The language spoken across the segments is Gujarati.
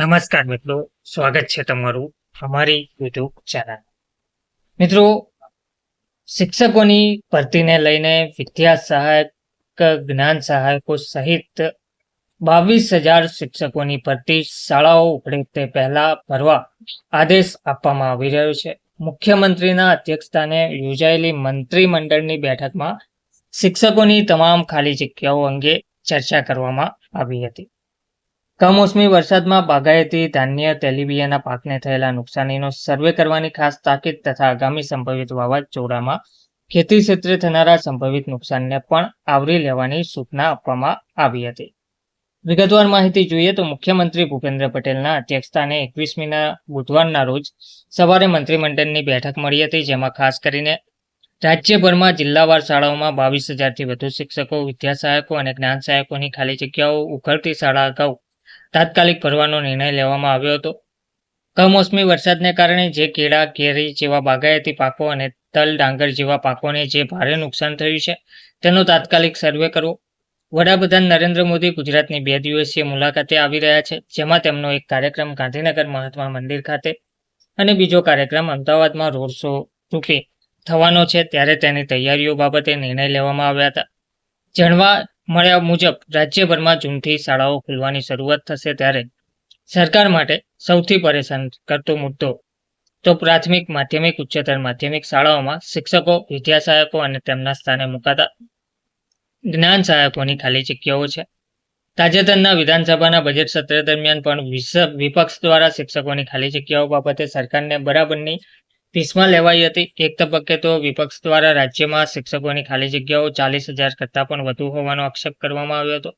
નમસ્કાર મિત્રો, સ્વાગત છે તમારું અમારી યુટ્યુબ ચેનલ મિત્રો, શિક્ષકોની ભરતીને લઈને વિદ્યા સહાયક, જ્ઞાન સહાયકો સહિત બાવીસ હજાર શિક્ષકોની ભરતી શાળાઓ ઉઘડે તે પહેલા ભરવા આદેશ આપવામાં આવી રહ્યો છે. મુખ્યમંત્રીના અધ્યક્ષસ્થાને યોજાયેલી મંત્રીમંડળની બેઠકમાં શિક્ષકોની તમામ ખાલી જગ્યાઓ અંગે ચર્ચા કરવામાં આવી હતી. કમોસમી વરસાદમાં બાગાયતી ધાન્ય તેલીબિયાના પાકને થયેલા નુકસાનીનો સર્વે કરવાની ખાસ તાકીદ તથા આગામી સંભવિત વાવાઝોડામાં ખેતી ક્ષેત્રે થનારા સંભવિત નુકસાનને પણ આવરી લેવાની સૂચના આપવામાં આવી હતી. વિગતવાર માહિતી જોઈએ તો મુખ્યમંત્રી ભૂપેન્દ્ર પટેલના અધ્યક્ષસ્થાને એકવીસમીના બુધવારના રોજ સવારે મંત્રીમંડળની બેઠક મળી હતી, જેમાં ખાસ કરીને રાજ્યભરમાં જિલ્લાવાર શાળાઓમાં બાવીસ હજારથી વધુ શિક્ષકો, વિદ્યાસહાયકો અને જ્ઞાન સહાયકોની ખાલી જગ્યાઓ ઉઘડતી શાળા અગાઉ તાત્કાલિક ભરવાનો નિર્ણય લેવામાં આવ્યો હતો. કમોસમી વરસાદને કારણે જે કેળા, કેરી જેવા બાગાયતી પાકો અને તલ ડાંગર જેવા પાકોને જે ભારે નુકસાન થયું છે, તેનો તાત્કાલિક સર્વે કરવો. વડાપ્રધાન નરેન્દ્ર મોદી ગુજરાતની બે દિવસીય મુલાકાતે આવી રહ્યા છે, જેમાં તેમનો એક કાર્યક્રમ ગાંધીનગર મહાત્મા મંદિર ખાતે અને બીજો કાર્યક્રમ અમદાવાદમાં રોડ શો રૂપે થવાનો છે, ત્યારે તેની તૈયારીઓ બાબતે નિર્ણય લેવામાં આવ્યા હતા. જાણવા મળ્યા મુજબ રાજ્યભરમાં જૂનથી શાળાઓ ખુલવાની શરૂઆત થશે ત્યારે સરકાર માટે સૌથી પરેશાન કરતો મુદ્દો તો પ્રાથમિક, માધ્યમિક, ઉચ્ચતર માધ્યમિક શાળાઓમાં શિક્ષકો વિદ્યા સહાયકો અને તેમના સ્થાને મુકાતા જ્ઞાન સહાયકોની ખાલી જગ્યાઓ છે. તાજેતરના વિધાનસભાના બજેટ સત્ર દરમિયાન પણ વિપક્ષ દ્વારા શિક્ષકોની ખાલી જગ્યાઓ બાબતે સરકારને બરાબરની પીસમાં લેવાઈ હતી. એક તબક્કે તો વિપક્ષ દ્વારા રાજ્યમાં શિક્ષકોની ખાલી જગ્યાઓ ચાલીસ હજાર કરતાં પણ વધુ હોવાનો આક્ષેપ કરવામાં આવ્યો હતો.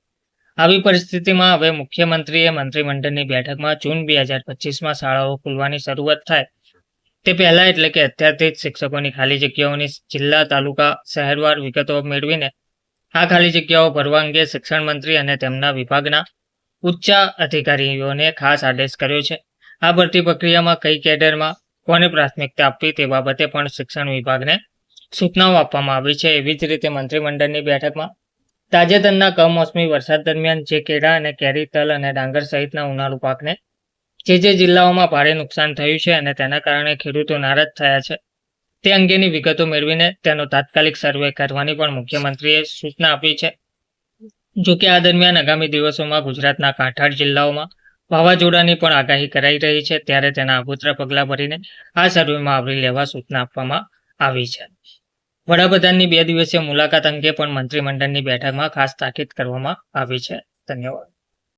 આવી પરિસ્થિતિમાં હવે મુખ્યમંત્રીએ મંત્રીમંડળની બેઠકમાં જૂન બે હજાર પચીસમાં શાળાઓ ખુલવાની શરૂઆત થાય. તે પહેલા એટલે કે અત્યારથી જ શિક્ષકોની ખાલી જગ્યાઓની જિલ્લા, તાલુકા, શહેરવાર વિગતો મેળવીને આ ખાલી જગ્યાઓ ભરવા અંગે શિક્ષણ મંત્રી અને તેમના વિભાગના ઉચ્ચ અધિકારીઓને ખાસ આદેશ કર્યો છે. આ ભરતી પ્રક્રિયામાં કઈ કેડરમાં કોને પ્રાથમિકતા આપવી તે બાબતે પણ શિક્ષણ વિભાગને સૂચનાઓ આપવામાં આવી છે. એવી જ રીતે મંત્રીમંડળની બેઠકમાં તાજેતરના કમોસમી વરસાદ દરમિયાન જે કેળા અને કેરી, તલ અને ડાંગર સહિતના ઉનાળુ પાકને જે જે જિલ્લાઓમાં ભારે નુકસાન થયું છે અને તેના કારણે ખેડૂતો નારાજ થયા છે, તે અંગેની વિગતો મેળવીને તેનો તાત્કાલિક સર્વે કરવાની પણ મુખ્યમંત્રીએ સૂચના આપી છે. જોકે આ દરમિયાન આગામી દિવસોમાં ગુજરાતના કાંઠાળ જિલ્લાઓમાં વાવાઝોડાની પણ આગાહી કરાઈ રહી છે, ત્યારે તેના આગોતરા પગલાં ભરીને આ સર્વેમાં આવરી લેવા સૂચના આપવામાં આવી છે. વડાપ્રધાનની બે દિવસીય મુલાકાત અંગે પણ મંત્રીમંડળની બેઠકમાં ખાસ તાકીદ કરવામાં આવી છે. ધન્યવાદ.